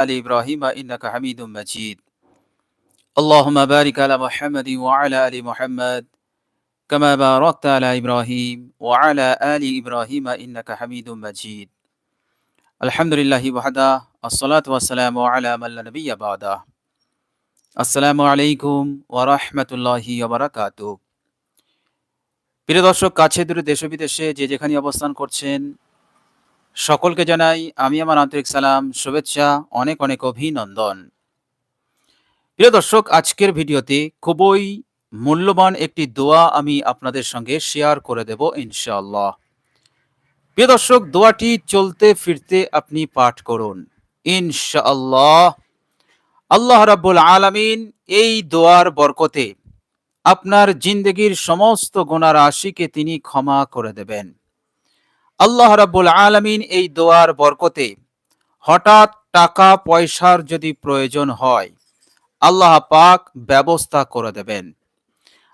آل إبراهيم إنك حميد مجيد اللهم بارك على محمد وعلى آل محمد كما باركت على إبراهيم وعلى آل إبراهيم إنك حميد مجيد الحمد لله وحده الصلاة والسلام على من لا نبي بعده আসসালামু আলাইকুম ওয়ারহমতুল্লাহি ওবরাকাত প্রিয় দর্শক কাছে দূরে দেশ বিদেশে যে যেখানে অবস্থান করছেন সকলকে জানাই আমি আমার আন্তরিক সালাম, শুভেচ্ছা, অনেক অনেক অভিনন্দন। প্রিয় দর্শক, আজকের ভিডিওতে খুবই মূল্যবান একটি দোয়া আমি আপনাদের সঙ্গে শেয়ার করে দেব ইনশাআল্লাহ। প্রিয় দর্শক, দোয়াটি চলতে ফিরতে আপনি পাঠ করুন। ইনশাআল্লাহ। আল্লাহ রাব্বুল আলামিন এই দোয়ার বরকতে আপনার জিন্দগির সমস্ত গোনার রাশিকে তিনি ক্ষমা করে দেবেন। আল্লাহ রাব্বুল আলামিন এই দোয়ার বরকতে হঠাৎ টাকা, পয়সার যদি প্রয়োজন হয়, আল্লাহ পাক ব্যবস্থা করে দেবেন।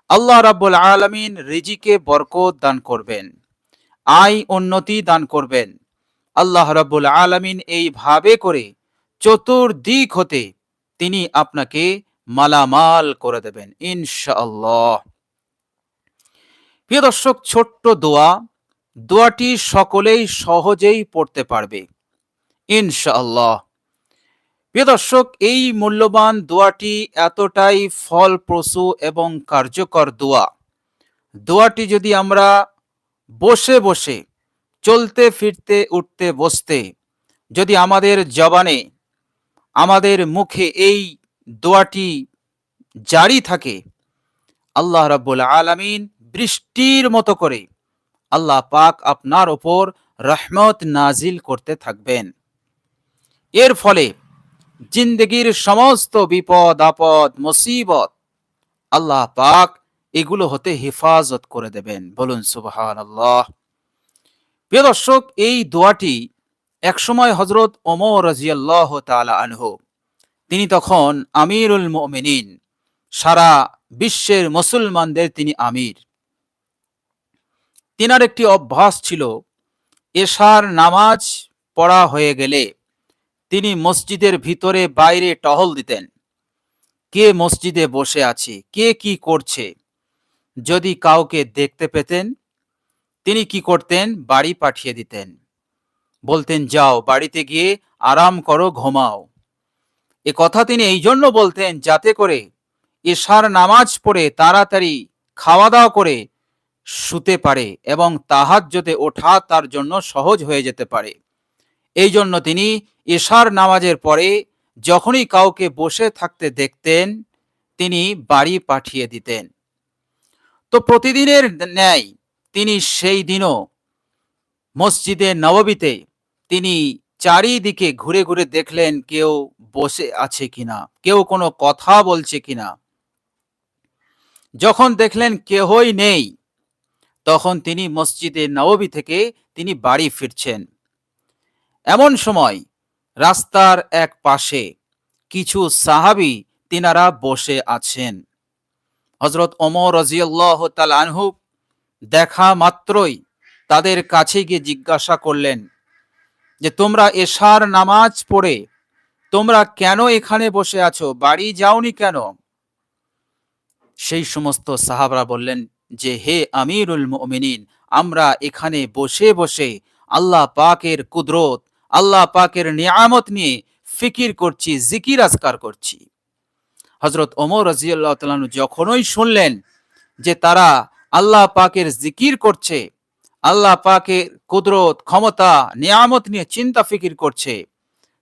আল্লাহ রাব্বুল আলামিন রিজিকে বরকত দান করবেন, আয় উন্নতি দান করবেন। আল্লাহ রাব্বুল আলামিন এইভাবে করে চতুর্দিক হতে তিনি আপনাকে মালামাল করে দেবেন, ইনশাআল্লাহ। প্রিয় দর্শক, ছোট্ট দোয়া দোয়াটি সকলেই সহজেই পড়তে পারবে। ইনশাআল্লাহ। প্রিয় দর্শক, এই মূল্যবান দোয়াটি এতটাই ফলপ্রসূ এবং কার্যকর দোয়া। দোয়াটি যদি আমরা বসে বসে, চলতে ফিরতে, উঠতে বসতে, যদি আমাদের জবানে, আমাদের মুখে এই দোয়াটি জারি থাকে, আল্লাহ রাব্বুল আলামিন বৃষ্টির মতো করে আল্লাহ পাক আপনার ওপর রহমত নাজিল করতে থাকবেন। এর ফলে জিন্দগির সমস্ত বিপদ, আপদ, মুসিবত আল্লাহ পাক এগুলো হতে হেফাজত করে দেবেন। বলুন সুবহান আল্লাহ প্রিয় দর্শক, এই দোয়াটি একসময় হজরত ওমর রাজিয়াল্লাহ তালা আনহু, তিনি তখন আমিরুল মোমিনিন, সারা বিশ্বের মুসলমানদের তিনি আমির। তিনার একটি অভ্যাস ছিল, এশার নামাজ পড়া হয়ে গেলে তিনি মসজিদের ভিতরে বাইরে টহল দিতেন। কে মসজিদে বসে আছে? কে কি করছে? যদি কাউকে দেখতে পেতেন, তিনি কি করতেন? বাড়ি পাঠিয়ে দিতেন। বলতেন, যাও, বাড়িতে গিয়ে আরাম করো, ঘুমাও। এ কথা তিনি এই জন্য বলতেন, যাতে করে এশার নামাজ পড়ে, তাড়াতাড়ি খাওয়া দাওয়া করে শুতে পারে এবং তাহাজ্জতে ওঠা তার জন্য সহজ হয়ে যেতে পারে। এই জন্য তিনি এশার নামাজের পরে যখনই কাউকে বসে থাকতে দেখতেন, তিনি বাড়ি পাঠিয়ে দিতেন। তো প্রতিদিনের ন্যায় তিনি সেই দিনও মসজিদে নববীতে তিনি চারিদিকে ঘুরে ঘুরে দেখলেন কেউ বসে আছে কিনা, কেউ কোনো কথা বলছে কিনা। যখন দেখলেন কেহই নেই তখন তিনি মসজিদে নববী থেকে তিনি বাড়ি ফিরছেন। এমন সময় রাস্তার এক পাশে কিছু সাহাবি তিনারা বসে আছেন। হজরত ওমর রাজিয়াল্লাহ তাল আনহু দেখা মাত্রই তাদের কাছে গিয়ে জিজ্ঞাসা করলেন যে, তোমরা এশার নামাজ পড়ে তোমরা কেন এখানে বসে আছো? বাড়ি যাওনি কেন? সেই সমস্ত সাহাবরা বললেন যে হে আমিরুল মুমিনিন, আমরা এখানে বসে বসে আল্লাহ পাকের কুদরত, আল্লাহ পাকের নিয়ামত নিয়ে ফিকির করছি, জিকির আজকার করছি। হজরত ওমর রাজিয়াল্লাহ তালু যখনই শুনলেন যে তারা আল্লাহ পাকের জিকির করছে, আল্লাহ পাকের কুদরত, ক্ষমতা, নিয়ামত নিয়ে চিন্তা ফিকির করছে,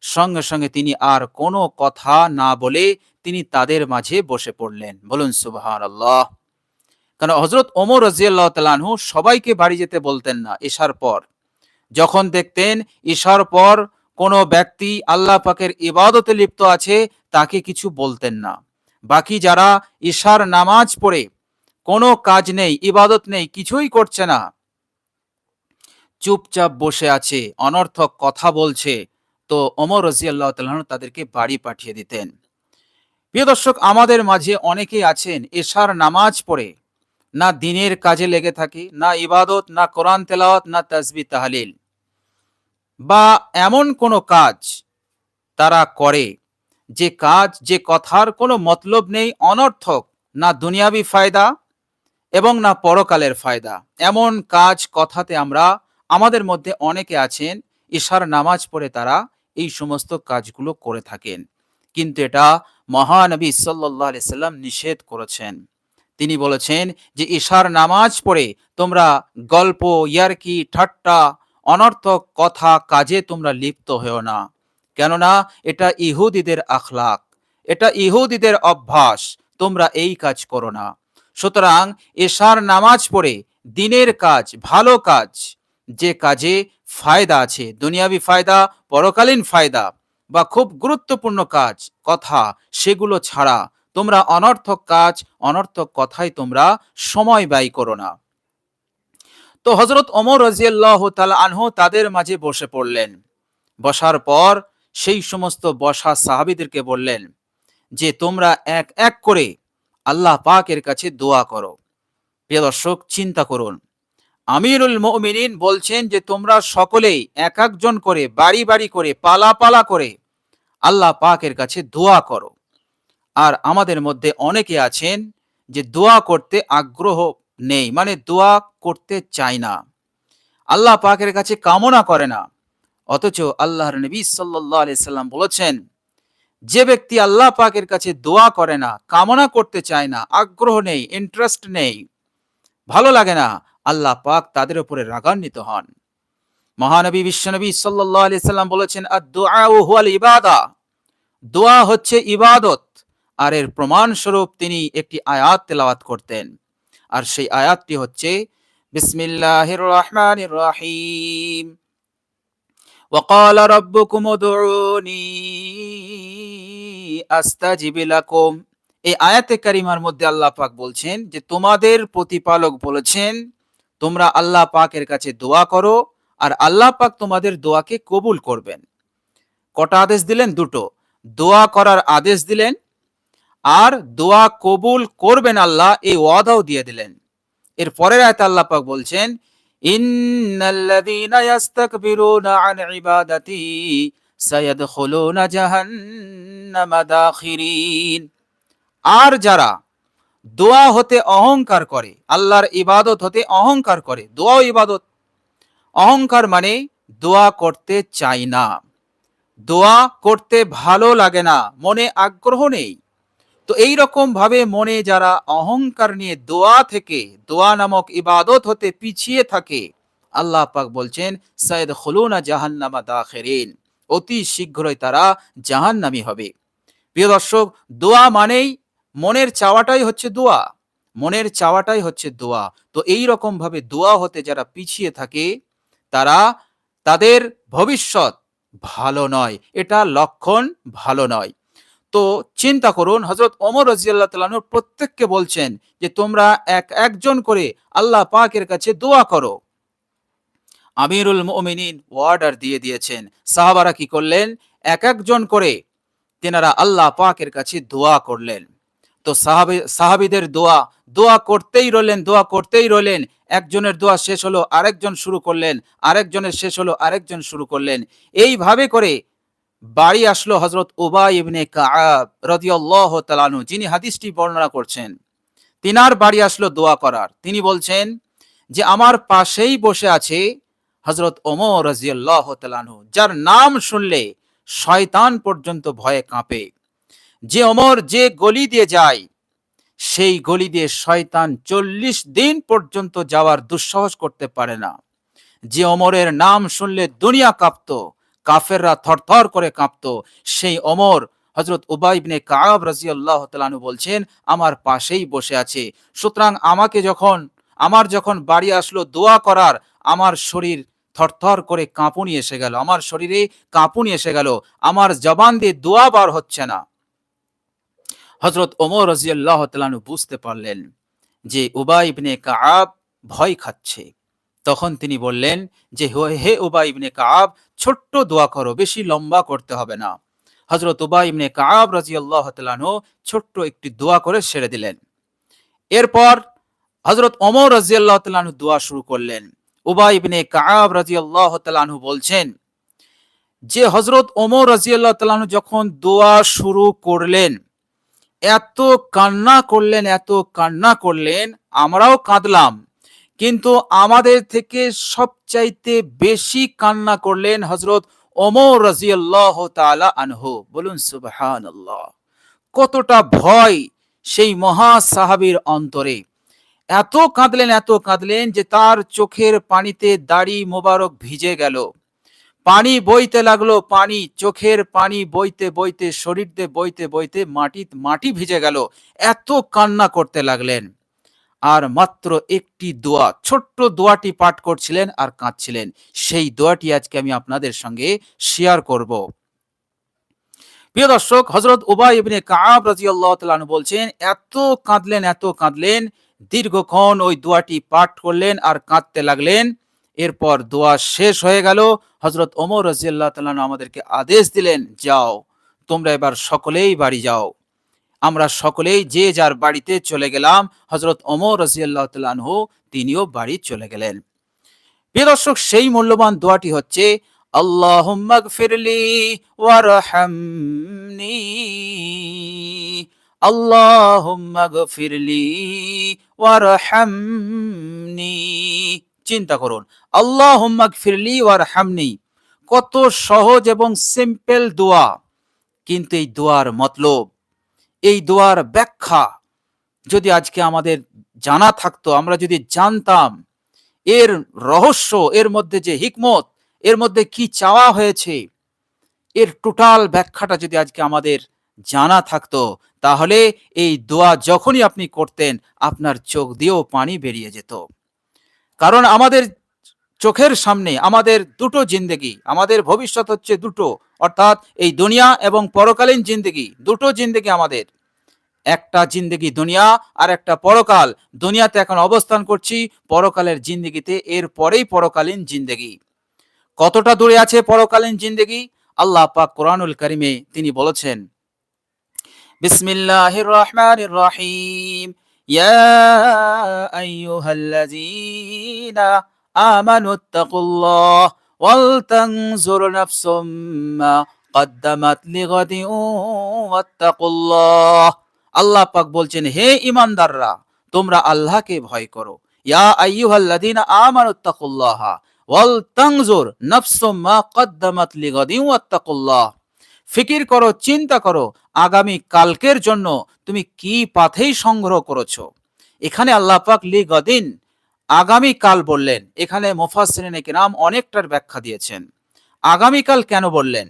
সঙ্গে সঙ্গে তিনি আর কোনো কথা না বলে তিনি তাদের মাঝে বসে পড়লেন। বলুন সুবাহান আল্লাহ কারণ হজরত ওমর রাজিয়াল্লাহ তালানহু সবাইকে বাড়ি যেতে বলতেন না এশার পর। যখন দেখতেন ঈশার পর কোনো ব্যক্তি আল্লাহ পাকের ইবাদতে লিপ্ত আছে, তাকে কিছু বলতেন না। বাকি যারা ঈশার নামাজ পড়ে, কোনো কাজ নেই, ইবাদত নেই, কিছুই করছে না, চুপচাপ বসে আছে, অনর্থক কথা বলছে, তো অমর রাজিয়াল্লাহ তাল্লাহ তাদেরকে বাড়ি পাঠিয়ে দিতেন। প্রিয় দর্শক, আমাদের মাঝে অনেকেই আছেন এশার নামাজ পড়ে না দিনের কাজে লেগে থাকি, না ইবাদত, না কোরআন তেলাওয়াত, না তাজবি তাহালিল। বা এমন কোনো কাজ তারা করে যে কাজ, যে কথার কোনো মতলব নেই, অনর্থক, না দুনিয়াবি ফায়দা এবং না পরকালের ফায়দা। এমন কাজ কথাতে আমরা, আমাদের মধ্যে অনেকে আছেন, ঈশার নামাজ পড়ে তারা এই সমস্ত কাজগুলো করে থাকেন। কিন্তু এটা মহানবী সাল্লাহ সাল্লাম নিষেধ করেছেন। তিনি বলেছেন যে ঈশার নামাজ পড়ে তোমরা গল্প, ইয়ারকি, ঠাট্টা, অনর্থক কথা কাজে তোমরা লিপ্ত হও না। কেননা এটা ইহুদিদের আখলাক। এটা ইহুদিদের অভ্যাস। তোমরা এই কাজ করো না। সুতরাং এশার নামাজ পড়ে দিনের কাজ, ভালো কাজ, যে কাজে ফায়দা আছে, দুনিয়াবি ফায়দা, পরকালীন ফায়দা বা খুব গুরুত্বপূর্ণ কাজ, কথা, সেগুলো ছাড়া তোমরা অনর্থক কাজ, অনর্থক কথায় তোমরা সময় ব্যয় করো না। তো হজরত অমর রাজিয়াল্লাহ তাল আনহু তাদের মাঝে বসে পড়লেন। বসার পর সেই সমস্ত বসা সাহাবিদেরকে বললেন যে, তোমরা এক এক করে আল্লাহ পাকের কাছে দোয়া করো। প্রিয় দর্শক, চিন্তা করুন। আমিরুল মুমিনিন বলছেন যে, তোমরা সকলেই এক একজন করে বাড়ি বাড়ি করে পালা পালা করে আল্লাহ পাকের কাছে দোয়া করো। আর আমাদের মধ্যে অনেকে আছেন যে দোয়া করতে আগ্রহ নেই মানে দোয়া করতে চায় না। আল্লাহ পাকের কাছে কামনা করে না। অথচ আল্লাহর নবী সাল্লাহ সাল্লাম বলেছেন, যে ব্যক্তি আল্লাহ পাকের কাছে দোয়া করে না, কামনা করতে চায় না, আগ্রহ নেই ইন্টারেস্ট নেই, ভালো লাগে না, আল্লাহ পাক তাদের উপরে রাগান্বিত হন। মহানবী বিশ্বনবী সাল্লাহ আলি সাল্লাম বলেছেন হুয়াল ইবাদা। দোয়া হচ্ছে ইবাদত। আর এর প্রমাণ স্বরূপ তিনি একটি আয়াত তেলাওয়াত করতেন আর সেই আয়াতটি হচ্ছে বিসমিল্লাহির রহমানির রহিম وقال ربكم ادعوني আস্তাজিব লাকুম এই আয়াতে কারিমার মধ্যে আল্লাহ পাক বলছেন যে তোমাদের প্রতিপালক বলেছেন তোমরা আল্লাহ পাকের কাছে দোয়া করো আর আল্লাহ পাক তোমাদের দোয়াকে কবুল করবেন কটা আদেশ দিলেন দুটো দোয়া করার আদেশ দিলেন আর দোয়া কবুল করবেন আল্লাহ এই ওয়াদাও দিয়ে দিলেন। এর পরের আয়তে আল্লাহ পাক বলছেন, ইন্নাল্লাযীনা ইয়াস্তাকবিরুনা আন ইবাদাতি সায়াদখুলুনা জাহান্নামা দাখিরিন। আর যারা দোয়া হতে অহংকার করে, আল্লাহর ইবাদত হতে অহংকার করে দোয়াও ইবাদত, অহংকার মানে দোয়া করতে চাই না। দোয়া করতে ভালো লাগে না, মনে আগ্রহ নেই। তো এই রকম ভাবে মনে যারা অহংকার নিয়ে দোয়া থেকে, দোয়া নামক ইবাদত হতে পিছিয়ে থাকে, আল্লাহ পাক বলছেন সৈয়দ হলুনা জাহান্নামা দাখেরিন। অতি শীঘ্রই তারা জাহান্নামি হবে। প্রিয় দর্শক, দোয়া মানেই মনের চাওয়াটাই হচ্ছে দোয়া। মনের চাওয়াটাই হচ্ছে দোয়া। তো এই রকম ভাবে দোয়া হতে যারা পিছিয়ে থাকে, তারা তাদের ভবিষ্যৎ ভালো নয়। এটা লক্ষণ ভালো নয়। তো চিন্তা করুন হজরত অমর রাজিয়াল্লাহ তালানুর প্রত্যেককে বলছেন যে, তোমরা এক একজন করে আল্লাহ পাকের কাছে দোয়া করো। আমিরুল মোমিনিন ওয়ার্ডার দিয়ে দিয়েছেন। সাহাবারা কি করলেন? এক একজন করে তেনারা আল্লাহ পাকের কাছে দোয়া করলেন। তো সাহাবি, সাহাবিদের দোয়া দোয়া করতেই রইলেন, দোয়া করতেই রইলেন। একজনের দোয়া শেষ হলো, আরেকজন শুরু করলেন, আরেকজনের শেষ হলো, আরেকজন শুরু করলেন। এইভাবে করে বাড়ি আসলো হজরত উবা ইবনে কাআব রাদিয়াল্লাহ তালানু যিনি হাদিসটি বর্ণনা করছেন। তিনার বাড়ি আসলো দোয়া করার। তিনি বলছেন যে, আমার পাশেই বসে আছে হজরত ওমর রাজিয়াল্লাহ তালানু যার নাম শুনলে শয়তান পর্যন্ত ভয়ে কাঁপে। যে অমর যে গলি দিয়ে যায়, সেই গলি দিয়ে শয়তান চল্লিশ দিন পর্যন্ত যাওয়ার দুঃসাহস করতে পারে না। যে অমরের নাম শুনলে দুনিয়া কাঁপত কাফেররা থরথর করে কাঁপত। সেই অমর হজরত উবাইবনে কাব রাজি আল্লাহ বলছেন, আমার পাশেই বসে আছে। সুতরাং আমাকে যখন, আমার যখন বাড়ি আসলো দোয়া করার, আমার শরীর থরথর করে কাঁপুনি এসে গেল। আমার শরীরে কাঁপুনি এসে গেল। আমার জবান দিয়ে দোয়া বার হচ্ছে না। হজরত ওমর রাজিয়াল্লাহ তালু বুঝতে পারলেন যে উবা ইবনে কাব ভয় খাচ্ছে। তখন তিনি বললেন যে, হে উবা ইবনে কাব, ছোট্ট দোয়া করো, বেশি লম্বা করতে হবে না। হজরত উবা ইবনে কাব রাজিয়াল্লাহ তালু ছোট্ট একটি দোয়া করে সেরে দিলেন। এরপর হজরত ওমর রাজিয়াল্লাহ তালু দোয়া শুরু করলেন। উবা ইবনে কাব রাজিয়াল্লাহ তালু বলছেন, যে হজরত ওমর রাজিয়াল্লাহ তালানু যখন দোয়া শুরু করলেন, এত কান্না করলেন, এত কান্না করলেন, আমরাও কাঁদলাম। কিন্তু আমাদের থেকে সবচাইতে বেশি কান্না করলেন হজরত ওমর রাজিয়াল্লাহ তালা আনহু। বলুন সুবহান কতটা ভয় সেই মহা সাহাবীর অন্তরে। এত কাঁদলেন এত কাঁদলেন যে তার চোখের পানিতে দাড়ি মোবারক ভিজে গেল। পানি বইতে লাগল, পানি, চোখের পানি বইতে বইতে শরীর বইতে বইতে মাটি মাটি ভিজে গেল। এত কান্না করতে লাগলেন। আর মাত্র একটি দোয়া, ছোট্ট দোয়াটি পাঠ করছিলেন আর কাঁদছিলেন। সেই দোয়াটি আজকে আমি আপনাদের সঙ্গে শেয়ার করব। প্রিয় দর্শক হজরত উবাই ইবনে কাব রাজিয়াল্লাহ তাআলা বলছেন, এত কাঁদলেন এত কাঁদলেন, দীর্ঘক্ষণ ওই দোয়াটি পাঠ করলেন আর কাঁদতে লাগলেন। এরপর দোয়া শেষ হয়ে গেল। হজরত ওমর রাজিয়াল্লাহ তাআলা আমাদেরকে আদেশ দিলেন, যাও, তোমরা এবার সকলেই বাড়ি যাও। আমরা সকলেই যে যার বাড়িতে চলে গেলাম হজরত ওমর রাজিয়াল্লাহ তাআলাহু তিনিও বাড়ি চলে গেলেন। প্রিয় দর্শক, সেই মূল্যবান দোয়াটি হচ্ছে, আল্লাহুম্মা গফিরলি ওয়ারহামনি আল্লাহুম্মা গফিরলি ওয়ারহামনি চিন্তা করুন, আল্লাহুম্মা গফিরলি ওয়ারহামনি কত সহজ এবং সিম্পল দোয়া। কিন্তু এই দোয়ার মতলব এই দোয়ার ব্যাখ্যা যদি আজকে আমাদের জানা থাকতো, আমরা যদি জানতাম এর রহস্য, এর মধ্যে যে হিকমত, এর মধ্যে কি চাওয়া হয়েছে, এর টোটাল ব্যাখ্যাটা যদি আজকে আমাদের জানা থাকতো, তাহলে এই দোয়া যখনই আপনি করতেন, আপনার চোখ দিয়েও পানি বেরিয়ে যেত। কারণ আমাদের চোখের সামনে আমাদের দুটো জিন্দেগি, আমাদের ভবিষ্যৎ হচ্ছে দুটো, অর্থাৎ এই দুনিয়া এবং পরকালীন জিন্দেগি, দুটো জিন্দেগি আমাদের। একটা জিন্দেগি দুনিয়া আর একটা পরকাল, দুনিয়াতে এখন অবস্থান করছি পরকালের জিন্দেগিতে, এর পরেই পরকালীন জিন্দেগি। কতটা দূরে আছে পরকালীন জিন্দেগি? আল্লাহ পাক কোরআনুল করিমে তিনি বলেছেন, বিসমিল্লাহির রহমানির রহিম, ইয়া আইয়ুহাল্লাযীনা আমানু তাকুল্লাহ ওয়ালতানজুর নাফসুম মা কদ্দামাত লিগাদি ওয়াত্তাকুল্লাহ। আল্লাহ পাক বলছেন, হে ইমানদাররা, তোমরা আল্লাহকে ভয় করো। ইয়া আইয়ুহাল্লাযীনা আমানু তাকুল্লাহ ওয়ালতানজুর নাফসুম মা কদ্দামাত লিগাদি ওয়াত্তাকুল্লাহ। ফিকির করো, চিন্তা করো, আগামী কালকের জন্য তুমি কি পাথেই সংগ্রহ করেছ? এখানে আল্লাহ পাক লি কাল বললেন, এখানে মুফাসসিরিনে কিরাম অনেকটার ব্যাখ্যা দিয়েছেন। আগামীকাল কেন বললেন?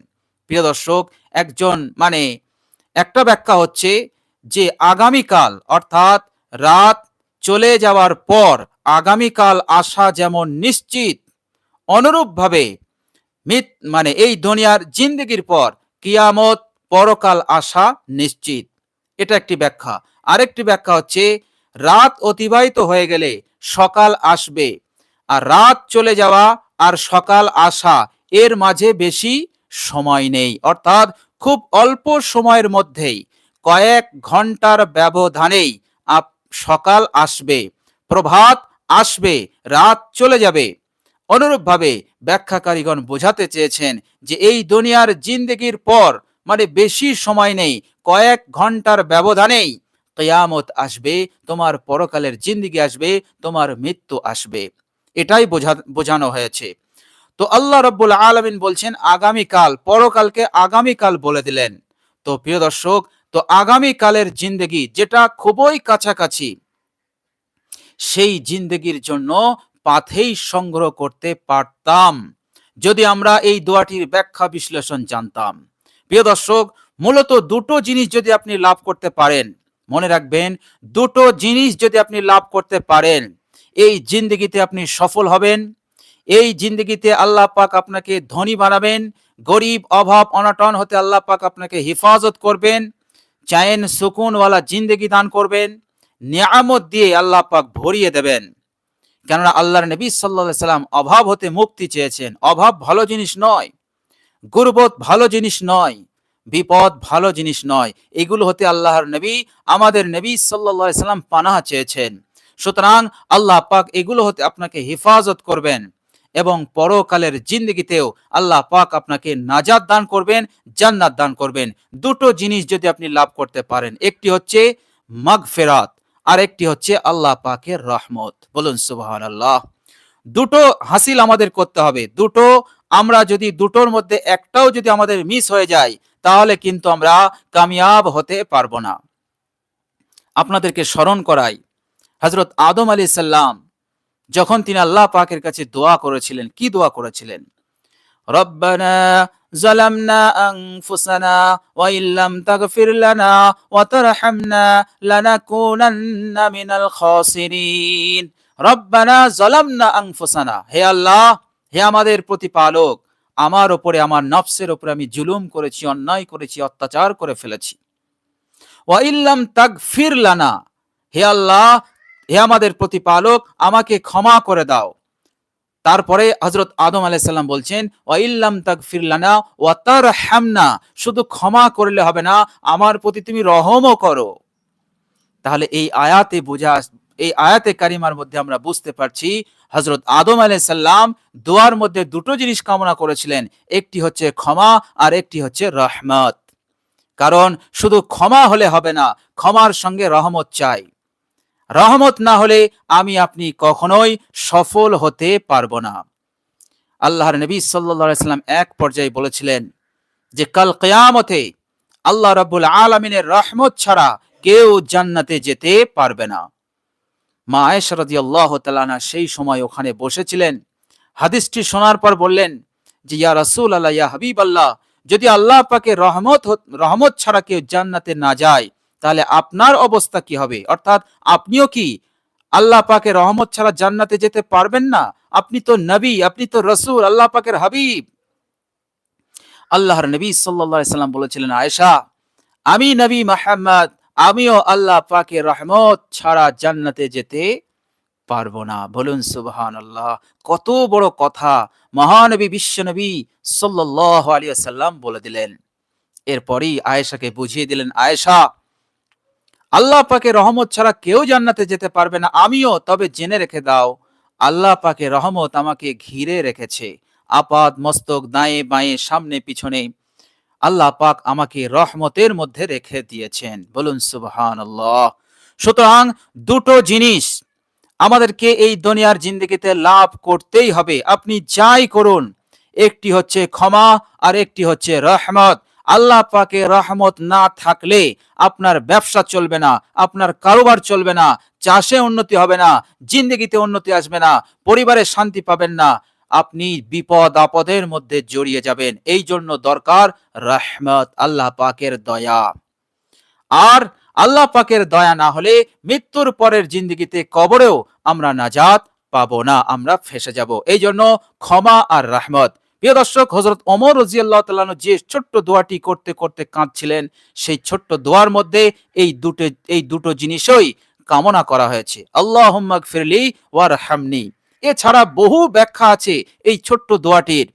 প্রিয় দর্শক, একজন মানে একটা ব্যাখ্যা হচ্ছে যে আগামীকাল, অর্থাৎ রাত চলে যাওয়ার পর আগামীকাল আসা যেমন নিশ্চিত, অনুরূপভাবে মিত মানে এই দুনিয়ার জিন্দগির পর কিয়ামত পরকাল আসা নিশ্চিত। এটা একটি ব্যাখ্যা। আরেকটি ব্যাখ্যা হচ্ছে রাত অতিবাহিত হয়ে গেলে সকাল আসবে। আর রাত চলে যাওয়া আর সকাল আসা এর মাঝে বেশি সময় নেই। অর্থাৎ খুব অল্প সময়ের মধ্যেই কয়েক ঘণ্টার ব্যবধানেই আপ সকাল আসবে, প্রভাত আসবে, রাত চলে যাবে। অনুরূপভাবে ব্যাখ্যাকারীগণ বোঝাতে চেয়েছেন যে এই দুনিয়ার জিন্দেগির পর মানে বেশি সময় নেই, কয়েক ঘণ্টার ব্যবধানেই কেয়ামত আসবে, তোমার পরকালের জিন্দিগি আসবে, তোমার মৃত্যু আসবে। এটাই বোঝা, বোঝানো হয়েছে। তো আল্লাহ রব্বুল আলমিন বলছেন, আগামীকাল, পরকালকে আগামীকাল বলে দিলেন। তো প্রিয় দর্শক, তো আগামীকালের জিন্দেগি যেটা খুবই কাছাকাছি, সেই জিন্দেগির জন্য পাথেই সংগ্রহ করতে পারতাম, যদি আমরা এই দোয়াটির ব্যাখ্যা বিশ্লেষণ জানতাম। প্রিয় দর্শক, মূলত দুটো জিনিস যদি আপনি লাভ করতে পারেন মনে রাখবেন, দুটো জিনিস যদি আপনি লাভ করতে পারেন, এই জিন্দগিতে আপনি সফল হবেন, এই জিন্দগিতে আল্লাহ পাক আপনাকে ধনী বানাবেন, গরিব, অভাব, অনাটন হতে আল্লাহ পাক আপনাকে হেফাজত করবেন, চায়েন সুকুনওয়ালা জিন্দগি দান করবেন, নিয়ামত দিয়ে আল্লাহ পাক ভরিয়ে দেবেন। কেননা আল্লাহর নবী সাল্লা সাল্লাম অভাব হতে মুক্তি চেয়েছেন। অভাব ভালো জিনিস নয়, গুরবত ভালো জিনিস নয়। বিপদ ভালো জিনিস নয়। এগুলো হতে আল্লাহর নবী, আমাদের নবী সাল্লা সাল্লাম পানাহা চেয়েছেন। সুতরাং আল্লাহ পাক এগুলো হতে আপনাকে হেফাজত করবেন এবং পরকালের জিন্দগিতেও আল্লাহ পাক আপনাকে নাজাত দান করবেন, জান্নাত দান করবেন। দুটো জিনিস যদি আপনি লাভ করতে পারেন, একটি হচ্ছে মাগফেরাত আর একটি হচ্ছে আল্লাহ পাকের রহমত। বলুন সুবাহান আল্লাহ দুটো হাসিল আমাদের করতে হবে। দুটো আমরা যদি দুটোর মধ্যে একটাও যদি আমাদের মিস হয়ে যায় তাহলে কিন্তু আমরা কামিয়াব হতে পারব না। আপনাদেরকে স্মরণ করাই হজরত আদম আলী সাল্লাম যখন তিনি আল্লাহ পাকের কাছে দোয়া করেছিলেন, কি দোয়া করেছিলেন? রব্বানা জালামনা আনফুসানা মিনাল হে আল্লাহ, হে আমাদের প্রতিপালক আমার ওপরে, আমার নফসের ওপরে আমি জুলুম করেছি, অন্যায় করেছি, অত্যাচার করে ফেলেছি। ওয়াইল্লাম তাগফির লানা। হে আল্লাহ, হে আমাদের প্রতিপালক, আমাকে ক্ষমা করে দাও। তারপরে হজরত আদম আলাইসাল্লাম বলছেন ওয়াইল্লাম তাগফির লানা ওয়াতার হ্যামনা শুধু ক্ষমা করলে হবে না, আমার প্রতি তুমি রহমও করো। তাহলে এই আয়াতে বোঝা এই আয়াতে কারিমার মধ্যে আমরা বুঝতে পারছি হজরত আদম আলাইসাল্লাম দোয়ার মধ্যে দুটো জিনিস কামনা করেছিলেন, একটি হচ্ছে ক্ষমা আর একটি হচ্ছে রহমত। কারণ শুধু ক্ষমা হলে হবে না, ক্ষমার সঙ্গে রহমত চাই। রহমত না হলে আমি, আপনি কখনোই সফল হতে পারব না। আল্লাহর নবী সাল্লা সাল্লাম এক পর্যায়ে বলেছিলেন যে, কাল কেয়ামতে আল্লাহ রাব্বুল আলমিনের রহমত ছাড়া কেউ জান্নাতে যেতে পারবে না। মা আয়েশা আল্লাহ তাআলা সেই সময় ওখানে বসেছিলেন। হাদিসটি শোনার পর বললেন যে, ইয়া রাসূল আল্লাহ ইয়া হাবিব আল্লাহ যদি আল্লাহ পাকে রহমত রহমত ছাড়া কেউ জান্নাতে না যায়, তাহলে আপনার অবস্থা কি হবে? অর্থাৎ আপনিও কি আল্লাহ পাকে রহমত ছাড়া জান্নাতে যেতে পারবেন না? আপনি তো নবী, আপনি তো রসুল, আল্লাহ পাকের হাবিব। আল্লাহর নবী সাল্লাম বলেছিলেন, আয়েশা, আমি নবী মাহমদ আমিও আল্লাহ পাকে রহমত ছাড়া জান্নাতে যেতে পারব না। বলুন সুবহান আল্লাহ কত বড় কথা মহানবী, বিশ্বনবী সাল্লাল্লাহু আলাইহি সাল্লাম বলে দিলেন। এরপরই আয়েশাকে বুঝিয়ে দিলেন, আয়েশা, আল্লাহ পাকে রহমত ছাড়া কেউ জান্নাতে যেতে পারবে না। আমিও, তবে জেনে রেখে দাও, আল্লাহ পাকে রহমত আমাকে ঘিরে রেখেছে। আপাদ মস্তক, দায়ে, বাঁয়ে, সামনে, পিছনে আল্লাহ পাক আমাকে রহমতের মধ্যে রেখে দিয়েছেন। বলুন সুবহান আল্লাহ সুতরাং দুটো জিনিস আমাদেরকে এই দুনিয়ার জিন্দগিতে লাভ করতেই হবে। আপনি যাই করুন, একটি হচ্ছে ক্ষমা আর একটি হচ্ছে রহমত। আল্লাহ পাকে রহমত না থাকলে আপনার ব্যবসা চলবে না, আপনার কারোবার চলবে না, চাষে উন্নতি হবে না, জিন্দগিতে উন্নতি আসবে না, পরিবারে শান্তি পাবেন না। আপনি বিপদ আপদের মধ্যে জড়িয়ে যাবেন। এই জন্য দরকার রহমত, আল্লাহ পাকের দয়া। আর আল্লাহ পাকের দয়া না হলে মৃত্যুর পরের জিন্দগিতে কবরেও আমরা নাজাত পাবো না, আমরা ফেসে যাব। এই জন্য ক্ষমা আর রহমত। প্রিয় দর্শক হজরত অমর রাজিয়াল্লাহ তাআলা যে ছোট্ট দোয়াটি করতে করতে কাঁদছিলেন, সেই ছোট্ট দোয়ার মধ্যে এই দুটো এই দুটো জিনিসই কামনা করা হয়েছে। আল্লাহ ফিরলি ওয়ার হামনি এছাড়া বহু ব্যাখ্যা আছে এই ছোট্ট দোয়াটির।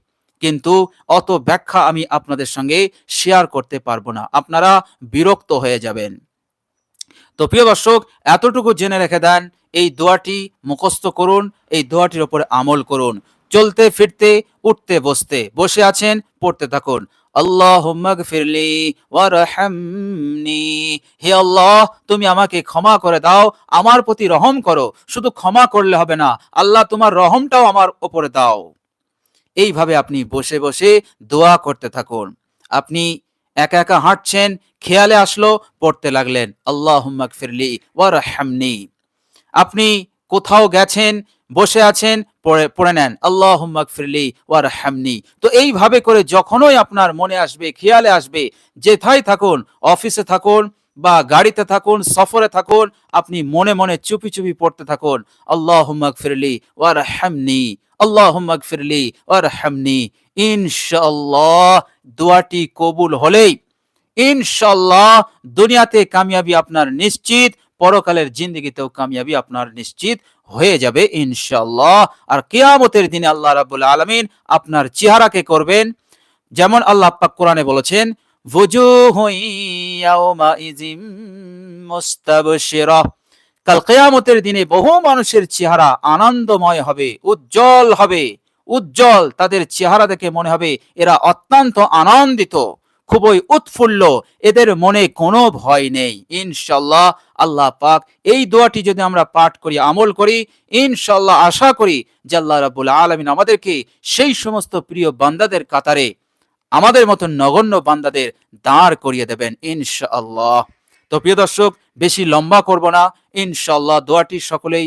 কিন্তু অত ব্যাখ্যা আমি আপনাদের সঙ্গে শেয়ার করতে পারব না। আপনারা বিরক্ত হয়ে যাবেন। তো প্রিয় দর্শক, এতটুকু জেনে রেখে দেন, এই দোয়াটি মুখস্থ করুন, এই দোয়াটির উপরে আমল করুন। চলতে, ফিরতে, উঠতে, বসতে, বসে আছেন, পড়তে থাকুন। আল্লাহ ফিরলি ওয়ারহামনি হে আল্লাহ, তুমি আমাকে ক্ষমা করে দাও, আমার প্রতি রহম করো। শুধু ক্ষমা করলে হবে না, আল্লাহ তোমার রহমটাও আমার উপরে দাও। এইভাবে আপনি বসে বসে দোয়া করতে থাকুন। আপনি একা একা হাঁটছেন, খেয়ালে আসলো, পড়তে লাগলেন আল্লাহ ফিরলি ওয়ারহামনি আপনি কোথাও গেছেন বসে আছেন, পড়ে পড়ে নেন। আল্লাহ ফিরলি ওয়ার হামনি তো এইভাবে করে যখনই আপনার মনে আসবে, খেয়ালে আসবে, যেথায় থাকুন, অফিসে থাকুন বা গাড়িতে থাকুন, সফরে থাকুন, আপনি মনে মনে চুপি চুপি পড়তে থাকুন। আল্লাহ ফিরলি ওয়ার হামনি আল্লাহ ফিরলি ওয়ার হামনি ইনশাল্লাহ দোয়াটি কবুল হলেই ইনশাল্লাহ দুনিয়াতে কামিয়াবি আপনার নিশ্চিত পরকালের জিন্দগিতেও কামিয়াবি আপনার নিশ্চিত হয়ে যাবে ইনশাল্লাহ আর কেয়ামতের দিনে আল্লাহ রাবুল আলমিন আপনার চেহারাকে করবেন? যেমন আল্লাহ পাক কোরআনে বলেছেন কাল কেয়ামতের দিনে বহু মানুষের চেহারা আনন্দময় হবে, উজ্জ্বল হবে, উজ্জ্বল তাদের চেহারা দেখে মনে হবে এরা অত্যন্ত আনন্দিত। খুবই উৎফুল্ল। এদের মনে কোনো ভয় নেই। ইনশাল্লাহ আল্লাহ পাক এই দোয়াটি যদি আমরা পাঠ করি, আমল করি, ইনশাল্লাহ আশা করি যে আল্লাহ রাবুল আলমিন আমাদেরকে সেই সমস্ত প্রিয় বান্দাদের কাতারে আমাদের মতো নগণ্য বান্দাদের দাঁড় করিয়ে দেবেন ইনশাআল্লাহ। তো প্রিয় দর্শক, বেশি লম্বা করব না। ইনশাল্লাহ দোয়াটি সকলেই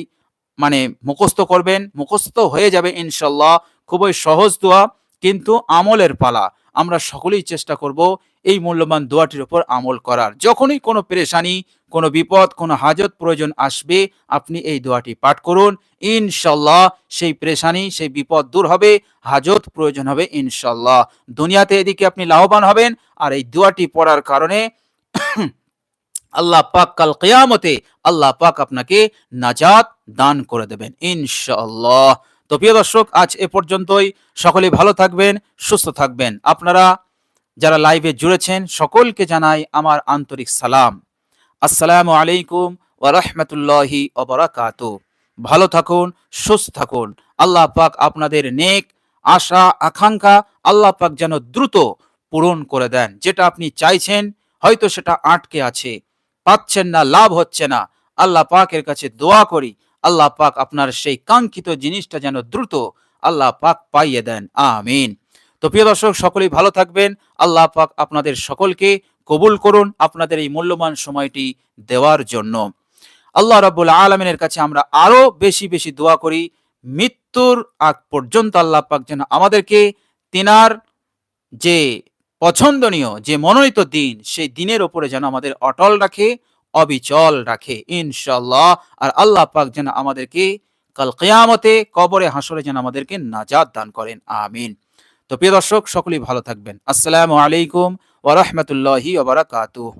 মানে মুখস্থ করবেন, মুখস্থ হয়ে যাবে ইনশাল্লাহ খুবই সহজ দোয়া, কিন্তু আমলের পালা। আমরা সকলেই চেষ্টা করব এই মূল্যবান দোয়াটির উপর আমল করার। যখনই কোনো পেরেশানি, কোনো বিপদ, কোনো হাজত প্রয়োজন আসবে, আপনি এই দোয়াটি পাঠ করুন। ইনশাল্লাহ সেই পেরেশানি, সেই বিপদ দূর হবে, হাজত প্রয়োজন হবে ইনশাল্লাহ। দুনিয়াতে এদিকে আপনি লাভবান হবেন আর এই দোয়াটি পড়ার কারণে আল্লাহ পাক কাল কেয়ামতে আল্লাহ পাক আপনাকে নাজাত দান করে দেবেন ইনশাআল্লাহ তো প্রিয় দর্শক, আজ এ পর্যন্তই। সকলে ভালো থাকবেন, সুস্থ থাকবেন। আপনারা যারা লাইভে জুড়েছেন, সকলকে জানাই আমার আন্তরিক সালাম। আসসালামু আলাইকুম ওয়া রাহমাতুল্লাহি ওয়া বারাকাতু। ভালো থাকুন, সুস্থ থাকুন। আল্লাহ পাক আপনাদের নেক আশা, আকাঙ্ক্ষা আল্লাহ পাক যেন দ্রুত পূরণ করে দেন। যেটা আপনি চাইছেন, হয়তো সেটা আটকে আছে। পাচ্ছেন না, লাভ হচ্ছে না। আল্লাহ পাকের কাছে দোয়া করি। আল্লাহ পাক আপনার সেই কাঙ্ক্ষিত জিনিসটা যেন দ্রুত আল্লাহ পাক পাইয়ে দেন। আমিন। তো প্রিয় দর্শক, সকলেই ভালো থাকবেন। আল্লাহ পাক আপনাদের সকলকে কবুল করুন আপনাদের এই মূল্যবান সময়টি দেওয়ার জন্য। আল্লাহ রাব্বুল আলমিনের কাছে আমরা আরও বেশি বেশি দোয়া করি। মৃত্যুর আগ পর্যন্ত আল্লাহ পাক যেন আমাদেরকে তিনার যে পছন্দনীয়, যে মনোনীত দিন, সেই দিনের ওপরে যেন আমাদের অটল রাখে। অবিচল রাখে ইনশাল্লাহ আর আল্লাহ পাক যেন আমাদেরকে কাল কেয়ামতে কবরে হাসরে যেন আমাদেরকে নাজাদ দান করেন, আমিন। তো প্রিয় দর্শক, সকলেই ভালো থাকবেন। আসসালামু আলাইকুম ওরহমতুল্লাহি ওবরাকাতুহ